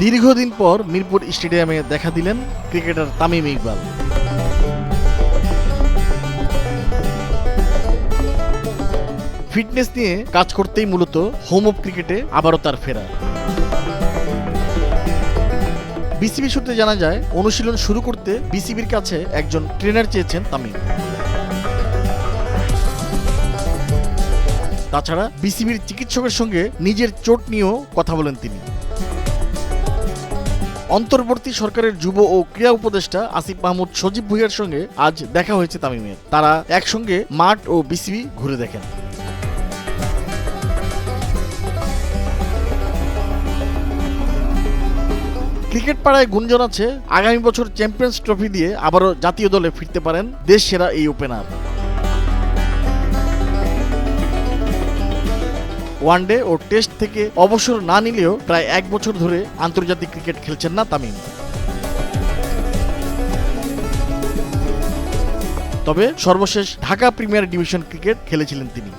দীর্ঘদিন পর মিরপুর স্টেডিয়ামে দেখা দিলেন ক্রিকেটার তামিম ইকবাল। ফিটনেস নিয়ে কাজ করতেই মূলত হোম অফ ক্রিকেটে আবারও তার ফেরা। বিসিবি সূত্রে জানা যায়, অনুশীলন শুরু করতে বিসিবির কাছে একজন ট্রেনার চেয়েছেন তামিম। তাছাড়া বিসিবির চিকিৎসকের সঙ্গে নিজের চোট নিয়েও কথা বলেন তিনি। অন্তর্বর্তী সরকারের যুব ও ক্রীড়া উপদেষ্টা আসিফ মাহমুদ সজীব ভুইয়ার সঙ্গে আজ দেখা হয়েছে তামিমের। তারা একসঙ্গে মাঠ ও বিসিবি ঘুরে দেখেন। ক্রিকেট পাড়ায় গুঞ্জন আছে, আগামী বছর চ্যাম্পিয়ন্স ট্রফি দিয়ে আবারও জাতীয় দলে ফিরতে পারেন দেশ সেরা এই ওপেনার। ওয়ানডে ও টেস্ট থেকে অবসর না নিলেও প্রায় এক বছর ধরে আন্তর্জাতিক ক্রিকেট খেলছেন না তামিম। তবে সর্বশেষ ঢাকা প্রিমিয়ার ডিভিশন ক্রিকেট খেলেছিলেন তিনি।